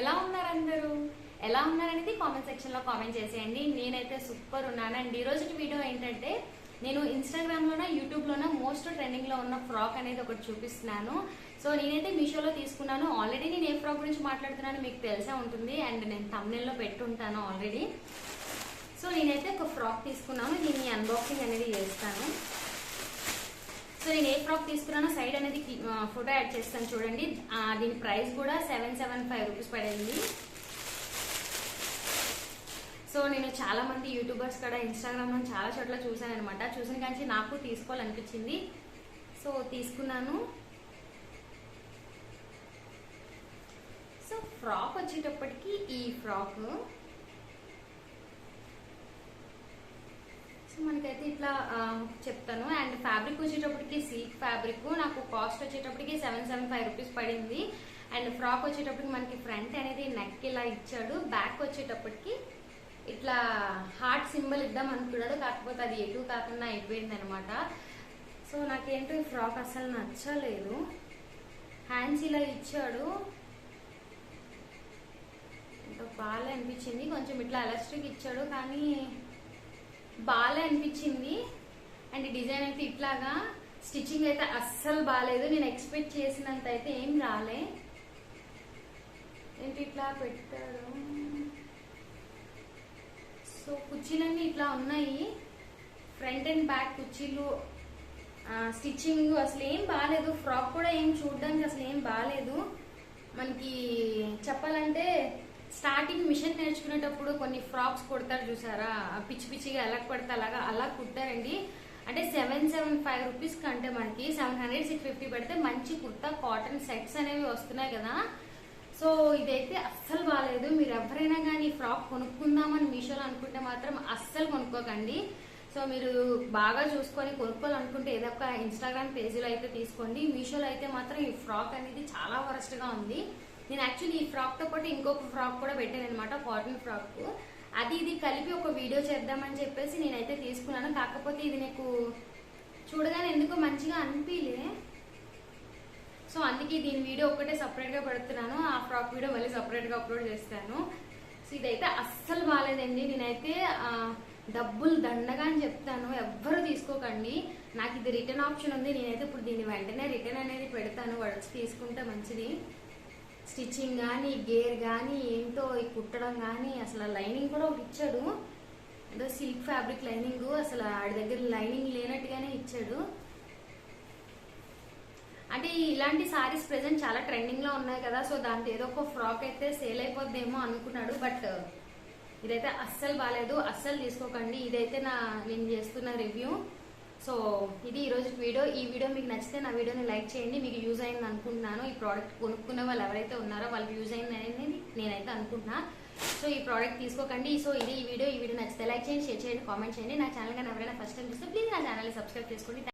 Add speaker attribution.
Speaker 1: ఎలా ఉన్నారు అందరూ ఎలా ఉన్నారనేది కామెంట్ సెక్షన్లో కామెంట్ చేసేయండి. నేనైతే సూపర్ ఉన్నాను. అండ్ ఈ రోజు వీడియో ఏంటంటే నేను ఇన్స్టాగ్రామ్ లోన యూట్యూబ్ లోన మోస్ట్ ట్రెండింగ్లో ఉన్న ఫ్రాక్ అనేది ఒకటి చూపిస్తున్నాను. సో నేనైతే మీషోలో తీసుకున్నాను. ఆల్రెడీ నేను ఏ ఫ్రాక్ గురించి మాట్లాడుతున్నాను మీకు తెలిసే ఉంటుంది. అండ్ నేను thumbnail లో పెట్టుంటాను ఆల్రెడీ సో నేనైతే ఒక ఫ్రాక్ తీసుకున్నాను. దీన్ని అన్బాక్సింగ్ అనేది చేస్తాను. సో నేను ఏ ఫ్రాక్ తీసుకున్నానో సైడ్ అనేది ఫోటో యాడ్ చేస్తాను చూడండి. దీని ప్రైస్ కూడా సెవెన్ సెవెన్ ఫైవ్ రూపీస్ పడింది. సో నేను చాలా మంది యూట్యూబర్స్ కూడా ఇన్స్టాగ్రామ్లో చాలా చోట్ల చూసాను అనమాట చూసిన కానీ నాకు తీసుకోవాలనిపించింది. సో తీసుకున్నాను. సో ఫ్రాక్ వచ్చేటప్పటికి ఈ ఫ్రాక్ సో ఇట్లా చెప్తాను. అండ్ ఫ్యాబ్రిక్ వచ్చేటప్పటికి సిల్క్ ఫ్యాబ్రిక్ నాకు కాస్ట్ వచ్చేటప్పటికి సెవెన్ సెవెన్ ఫైవ్ రూపీస్ పడింది. అండ్ ఫ్రాక్ వచ్చేటప్పటికి మనకి ఫ్రంట్ అనేది నెక్ ఇలా ఇచ్చాడు. బ్యాక్ వచ్చేటప్పటికి ఇట్లా హార్ట్ సింబల్ ఇద్దాం అనుకున్నాడు. కాకపోతే అది ఎటు కాకుండా అయిపోయింది అనమాట సో నాకేంటో ఈ ఫ్రాక్ అసలు నచ్చలేదు. హ్యాండ్స్ ఇలా ఇచ్చాడు. ఇంకా బాగా అనిపించింది. కొంచెం ఇట్లా ఎలాస్టిక్ ఇచ్చాడు. కానీ బాగా అనిపించింది. అండ్ డిజైన్ అయితే ఇట్లాగా. స్టిచ్చింగ్ అయితే అస్సలు బాగాలేదు నేను ఎక్స్పెక్ట్ చేసినంత అయితే ఏం రాలే. ఏంటి ఇట్లా పెట్టారు? సో కుర్చీలన్నీ ఇట్లా ఉన్నాయి. ఫ్రంట్ అండ్ బ్యాక్ కుర్చీలు. స్టిచ్చింగ్ అసలు ఏం బాగాలేదు ఫ్రాక్ కూడా ఏం చూడడానికి అసలు ఏం బాగాలేదు మనకి చెప్పాలంటే స్టార్టింగ్ మిషన్ నేర్చుకునేటప్పుడు కొన్ని ఫ్రాక్స్ కుడతారు చూసారా? పిచ్చి పిచ్చిగా ఎలా పడితే అలాగా అలా కుట్టారండి. అంటే సెవెన్ సెవెన్ ఫైవ్ రూపీస్ కంటే మనకి సెవెన్ హండ్రెడ్ సిక్స్ ఫిఫ్టీ పెడితే మంచి కుర్తా కాటన్ సెట్స్ అనేవి వస్తున్నాయి కదా. సో ఇదైతే అస్సలు బాగాలేదు మీరు ఎవరైనా కానీ ఫ్రాక్ కొనుక్కుందామని మీషోలో అనుకుంటే మాత్రం అస్సలు కొనుక్కోకండి. సో మీరు బాగా చూసుకొని కొనుక్కోవాలనుకుంటే ఏదో ఒక ఇన్స్టాగ్రామ్ పేజీలో అయితే తీసుకోండి. మీషోలో అయితే మాత్రం ఈ ఫ్రాక్ అనేది చాలా వరస్ట్గా ఉంది. నేను యాక్చువల్లీ ఈ ఫ్రాక్తో పాటు ఇంకొక ఫ్రాక్ కూడా పెట్టాను అనమాట కాటన్ ఫ్రాక్ అది ఇది కలిపి ఒక వీడియో చేద్దామని చెప్పేసి నేనైతే తీసుకున్నాను. కాకపోతే ఇది నీకు చూడగానే ఎందుకో మంచిగా అనిపించలే సో అందుకే దీని వీడియో ఒకటే సపరేట్గా పెడుతున్నాను. ఆ ఫ్రాక్ వీడియో మళ్ళీ సపరేట్గా అప్లోడ్ చేస్తాను. సో ఇదైతే అస్సలు బాగాలేదండి నేనైతే డబ్బులు దండగా అని చెప్తాను. ఎవ్వరు తీసుకోకండి. నాకు ఇది రిటర్న్ ఆప్షన్ ఉంది. నేనైతే ఇప్పుడు దీన్ని వెంటనే రిటర్న్ అనేది పెడతాను. వాడు వచ్చి తీసుకుంటే మంచిది. స్టిచ్చింగ్ కానీ గేర్ కానీ ఏంటో ఈ కుట్టడం కానీ అసలు లైనింగ్ కూడా ఒకటి ఇచ్చాడు. అంటే సిల్క్ ఫ్యాబ్రిక్ లైనింగ్ అసలు ఆడి దగ్గర లైనింగ్ లేనట్టుగానే ఇచ్చాడు. అంటే ఇలాంటి సారీస్ ప్రజెంట్ చాలా ట్రెండింగ్లో ఉన్నాయి కదా సో దాంట్లో ఏదో ఒక ఫ్రాక్ అయితే సేల్ అయిపోద్దేమో అనుకున్నాడు బట్ ఇదైతే అస్సలు బాగాలేదు అస్సలు తీసుకోకండి. ఇదైతే నా నేను చేస్తున్న రివ్యూ. సో ఇది ఈ రోజు వీడియో. ఈ వీడియో మీకు నచ్చితే నా వీడియోని లైక్ చేయండి. మీకు యూజ్ అయింది అనుకుంటున్నాను. ఈ ప్రోడక్ట్ కొనుక్కున్న వాళ్ళు ఎవరైతే ఉన్నారో వాళ్ళకి యూజ్ అయింది అనేది నేనైతే అనుకుంటున్నా. సో ఈ ప్రోడక్ట్ తీసుకోకండి. సో ఇది ఈ వీడియో. ఈ వీడియో నచ్చితే లైక్ చేయండి షేర్ చేయండి కామెంట్ చేయండి. నా ఛానల్ కానీ ఎవరైనా ఫస్ట్ టైం చూస్తే ప్లీజ్ నా ఛానల్ సబ్స్క్రైబ్ చేసుకోండి.